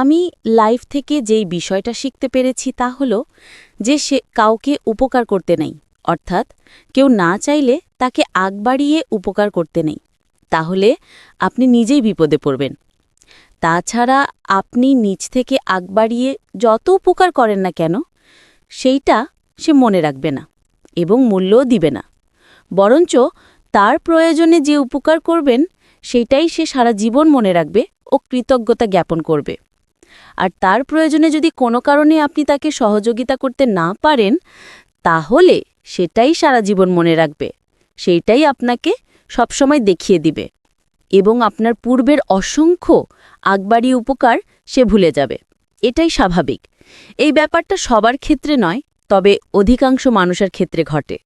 আমি লাইফ থেকে যেই বিষয়টা শিখতে পেরেছি তা হল যে সে কাউকে উপকার করতে নেই। অর্থাৎ কেউ না চাইলে তাকে আগ বাড়িয়ে উপকার করতে নেই। তাহলে আপনি নিজেই বিপদে পড়বেন। তাছাড়া আপনি নিজ থেকে আগ বাড়িয়ে যত উপকার করেন না কেন, সেইটা সে মনে রাখবে না এবং মূল্যও দিবে না। বরঞ্চ তার প্রয়োজনে যে উপকার করবেন, সেইটাই সে সারা জীবন মনে রাখবে ও কৃতজ্ঞতা জ্ঞাপন করবে। আর তার প্রয়োজনে যদি কোনো কারণে আপনি তাকে সহযোগিতা করতে না পারেন, তাহলে সেটাই সারা জীবন মনে রাখবে। সেইটাই আপনাকে সবসময় দেখিয়ে দিবে। এবং আপনার পূর্বের অসংখ্য আগবাড়ি উপকার সে ভুলে যাবে। এটাই স্বাভাবিক। এই ব্যাপারটা সবার ক্ষেত্রে নয়, তবে অধিকাংশ মানুষের ক্ষেত্রে ঘটে।